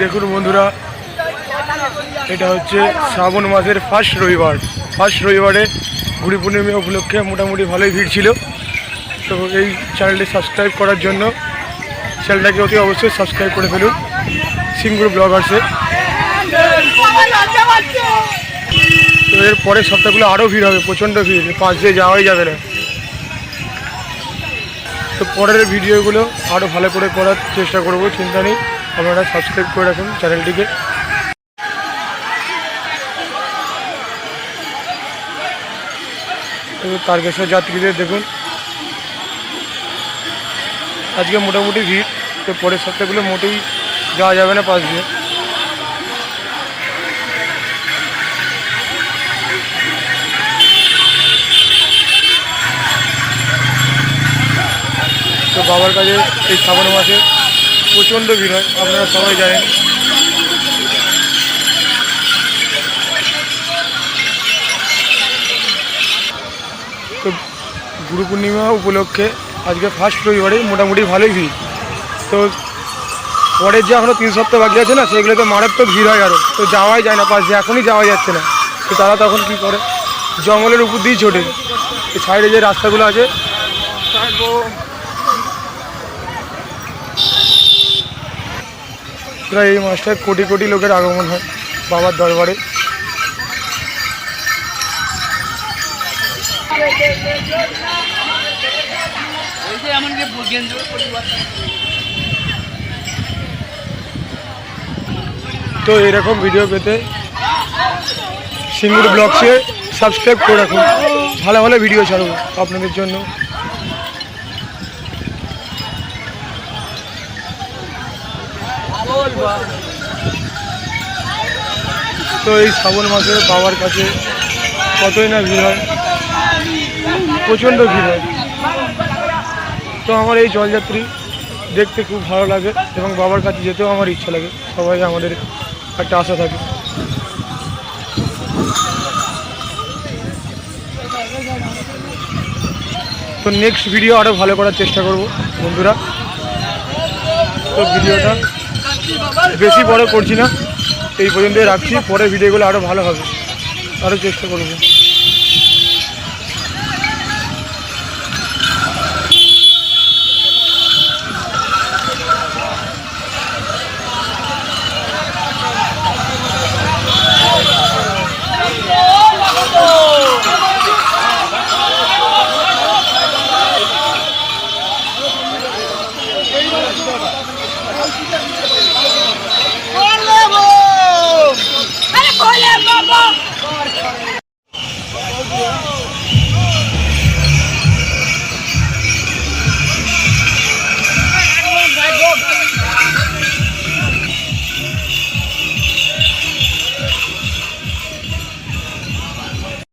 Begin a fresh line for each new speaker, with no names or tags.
দেখুন বন্ধুরা, এটা হচ্ছে শ্রাবণ মাসের ফার্স্ট রবিবার। ফার্স্ট রবিবারে গুড়ি পূর্ণিমা উপলক্ষে মোটামুটি ভালোই ভিড় ছিল। তো এই চ্যানেলটি সাবস্ক্রাইব করার জন্য চ্যানেলটাকে অতি অবশ্যই সাবস্ক্রাইব করে ফেলুন। সিঙ্গুর ব্লগার্সে এর পরের সপ্তাহগুলো আরও ভিড় হবে, প্রচণ্ড ভিড় পাঁচ দিয়ে যাওয়াই যাবে না। তো পরের ভিডিওগুলো আরও ভালো করে করার চেষ্টা করব, চিন্তা নেই, আপনারা সাবস্ক্রাইব করে রাখুন চ্যানেলটিকে তো তারকেশ্বর যাত্রীদের দেখুন। আজকে মোটামুটি ভিড়, তো পরের সপ্তাহগুলো মোটেই যাওয়া যাবে না পাশ দিয়ে বাবার কাছে এই শ্রাবণ মাসে প্রচণ্ড ভিড় হয়, আপনারা সবাই জানেন। তো গুরু পূর্ণিমা উপলক্ষে আজকে ফার্স্ট রবিবারে মোটামুটি ভালোই ভিড়। তো পরের যে এখনও তিন সপ্তাহ বাকি আছে না সেগুলো তো মারাত্মক ভিড় হয় আরও তো যাওয়াই যায় না, পাশ দিয়ে এখনই যাওয়া যাচ্ছে না। তো তারা তখন কি করে? জঙ্গলের উপর দিয়েই ছোটে সাইডে যে রাস্তাগুলো আছে প্রায় এই মাসটায় কোটি কোটি লোকের আগমন হয় বাবার দরবারে। তো এরকম ভিডিও পেতে সিঙ্গুর ব্লগসে সাবস্ক্রাইব করে রাখুন। ভালো ভালো ভিডিও ছাড়বো আপনাদের জন্য। তো এই শ্রাবণ মাসে বাবার কাছে কতই না ভিড় হয়? প্রচণ্ড ভিড় হয়। তো আমার এই জলযাত্রী দেখতে খুব ভালো লাগে এবং বাবার কাছে যেতেও আমার ইচ্ছা লাগে। সবাই আমাদের একটা আশা থাকে। তো নেক্সট ভিডিও আরও ভালো করার চেষ্টা করব বন্ধুরা। তো ভিডিওটা বেশি বড় করছি না। এই পর্যন্তই রাখছি। পরে ভিডিওগুলো আরও ভালো হবে। আরও চেষ্টা করব।